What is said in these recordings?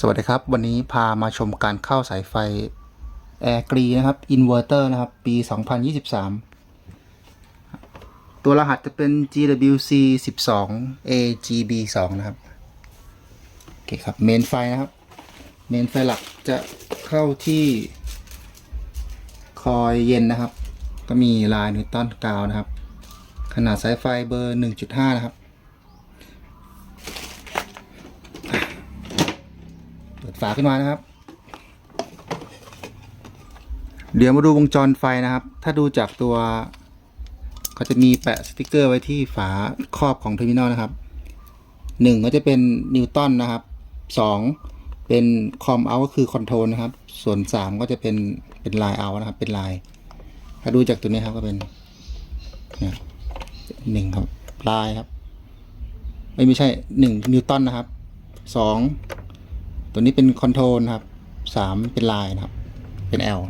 สวัสดีครับ วันนี้พามาชมการเข้าสายไฟแอร์กรีนะครับอินเวอร์เตอร์นะครับ ปี 2023 ตัวรหัสจะเป็น GWC 12 AGB 2นะครับ โอเคครับ เมนไฟนะครับ เมนไฟหลักจะเข้าที่คอยเย็นนะครับ ก็มีลายนิวตันกาวนะครับ ขนาดสายไฟเบอร์ 1.5 นะครับ ปิดฝาขึ้นมานะครับ เดี๋ยวมาดูวงจรไฟนะครับ ถ้าดูจากตัวเขาจะมีแปะสติกเกอร์ไว้ที่ฝาครอบของเทอร์มินอลนะครับหนึ่งก็จะเป็นนิวตันนะครับสองเป็นคอมเอาก็คือคอนโทรลนะครับ ส่วนสามก็จะเป็นเป็นลายเอานะครับ เป็นลาย ถ้าดูจากตัวนี้ครับก็เป็นหนึ่งครับลายครับ ไม่ไม่ใช่หนึ่งนิวตันนะครับสอง ตัวนี้เป็นคอนโทรลครับสามเป็นลายนะครับ เป็น L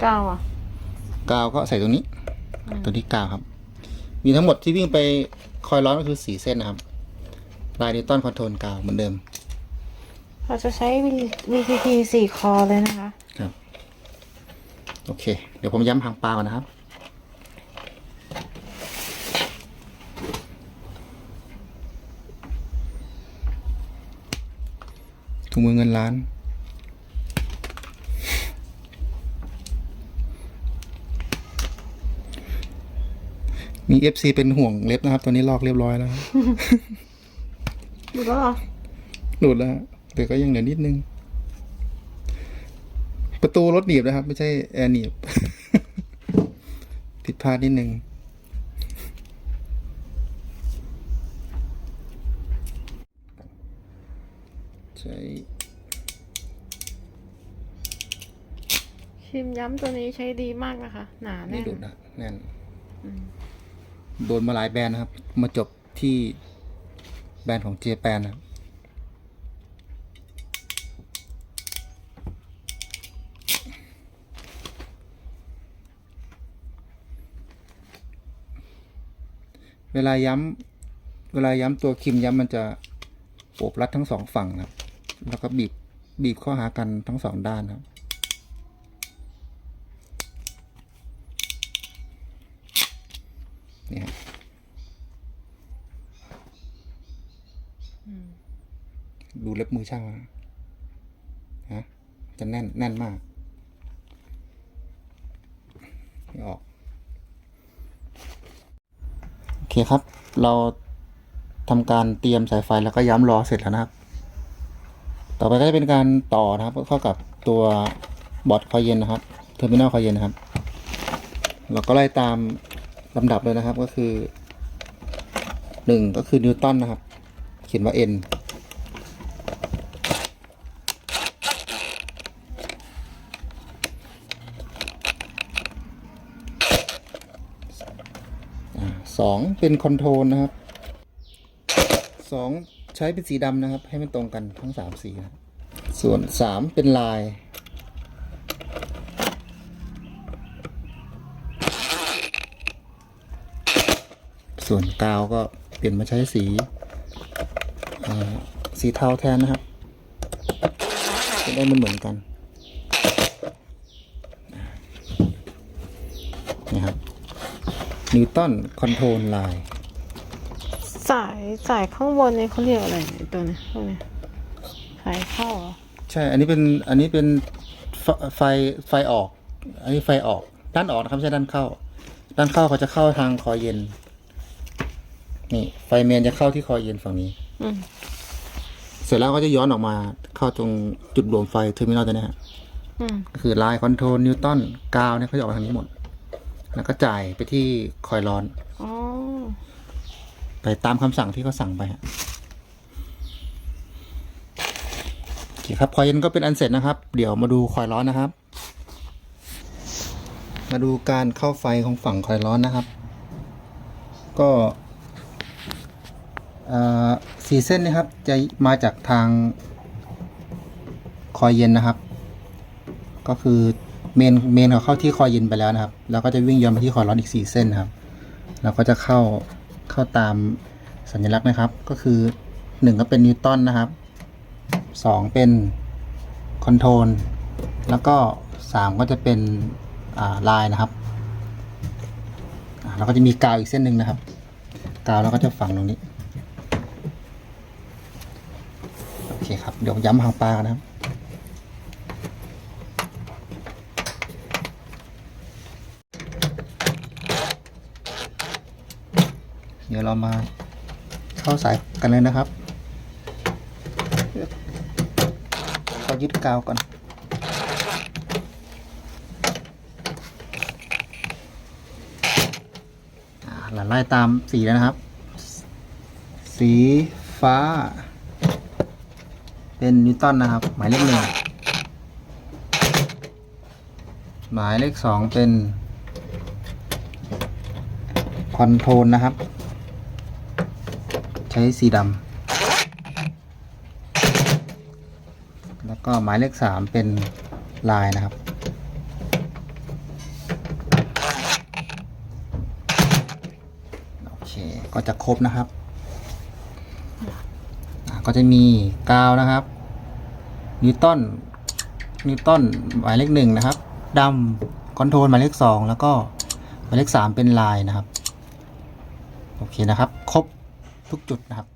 เก้าอะกาวก็ใส่ตรงนี้ ตัวที่กาวครับ มีทั้งหมดที่วิ่งไปคอยร้อนก็คือสี่เส้นนะครับ ลายนิวตันคอนโทรลกาวเหมือนเดิม เราจะใช้ VCT สี่คอเลยนะคะ ครับ โอเค เดี๋ยวผมย้ำหางปลาก่อนนะครับ ถุงมือเงินล้าน มี FC เป็นห่วงเล็บนะครับ ตัวนี้ลอกเรียบร้อยแล้วครับดูแล้วเหรอหลุดแล้วฮะแต่ก็ยังเหลือนิดนึง ประตูรถหนีบนะครับ ไม่ใช่แอร์หนีบ ผิดพลาดนิดนึงใช้ ชิมย้ำตัวนี้ใช้ดีมากนะคะ หนาไม่แน่นหลุดนะแน่นโดนมาหลายแบรนด์นะครับ มาจบที่แบรนด์ของเจแปนนะครับเวลาย้ำเวลาย้ำตัวครีมย้ำมันจะโอบรัดทั้งสองฝั่งนะครับ แล้วก็บีบบีบเข้าหากันทั้งสองด้านครับ นี่ครับดูเล็บมือช่างนะฮะจะแน่นแน่นมากไม่ออก โอเคครับ เราทำการเตรียมสายไฟแล้วก็ย้ำรอเสร็จแล้วนะครับ ต่อไปก็จะเป็นการต่อนะครับ เข้ากับตัวบอร์ดคอยเย็นนะครับ เทอร์มินอลคอยเย็นนะครับ เราก็ไล่ตาม ลำดับเลยนะครับก็คือหนึ่งก็คือนิวตันนะครับ เขียนว่า n อ่าสองเป็นคอนโทรลนะครับสองใช้เป็นสีดำนะครับ ให้มันตรงกันทั้งสามสีนะส่วนสามเป็นลาย ส่วนกาวก็เปลี่ยนมาใช้สีอ่าสีเทาแทนนะครับจะได้ไม่เหมือนกันนี่ครับนิวตันคอนโทรลไลน์สายสายข้างบนเนี่ยเขาเรียกอะไรเนี่ยตัวเนี้ยพวกเนี้ยสายเข้าเหรอใช่ อันนี้เป็นอันนี้เป็นไฟไฟไฟออก อันนี้ไฟออกด้านออกนะครับไม่ใช่ด้านเข้า ด้านเข้าเขาจะเข้าทางคอเย็น นี่ ไฟเมนจะเข้าที่คอเย็นฝั่งนี้ อืมเสร็จแล้วก็จะย้อนออกมาเข้าตรงจุดรวมไฟเทอร์มินอลตัวเนี้ยฮะอืมก็คือไลน์คอนโทรลนิวตันกาวเนี่ยเขาจะออกทางนี้หมด แล้วก็จ่ายไปที่คอยล์ร้อน อ๋อไปตามคำสั่งที่เขาสั่งไปฮะโอเคครับคอยเย็นก็เป็นอันเสร็จนะครับ เดี๋ยวมาดูคอยล์ร้อนนะครับ มาดูการเข้าไฟของฝั่งคอยล์ร้อนนะครับ ก็เอ่อ สี่เส้นนะครับจะมาจากทางคอยเย็นนะครับ ก็คือเมนเมนเขาเข้าที่คอยเย็นไปแล้วนะครับ แล้วก็จะวิ่งย้อนไปที่คอยร้อนอีกสี่เส้นนะครับแล้วก็จะเข้าเข้าตามสัญลักษณ์นะครับ ก็คือหนึ่งก็เป็นนิวตันนะครับสองเป็นคอนโทรลแล้วก็สามก็จะเป็นลายนะครับอ่าแล้วก็จะมีกาวอีกเส้นหนึ่งนะครับ กาวแล้วก็จะฝังตรงนี้ โอ เคครับ เดี๋ยวย้ำหางปลากนะครับ เดี๋ยวเรามาเข้าสายกันเลยนะครับก็ยึดกาวก่อนหลังไล่ตามสีแล้วนะครับ สีฟ้า เป็นนิวตันนะครับ หมายเลขหนึ่งหมายเลขสองเป็นคอนโทรลนะครับ ใช้สีดำแล้วก็หมายเลขสามเป็นลายนะครับโอเคก็จะครบนะครับ ก็จะมีกาวนะครับ นิวตันนิวตันหมายเลขหนึ่งนะครับดำคอนโทรลหมายเลขสองแล้วก็หมายเลขสามเป็นลายนะครับ โอเคนะครับ ครบทุกจุดนะครับ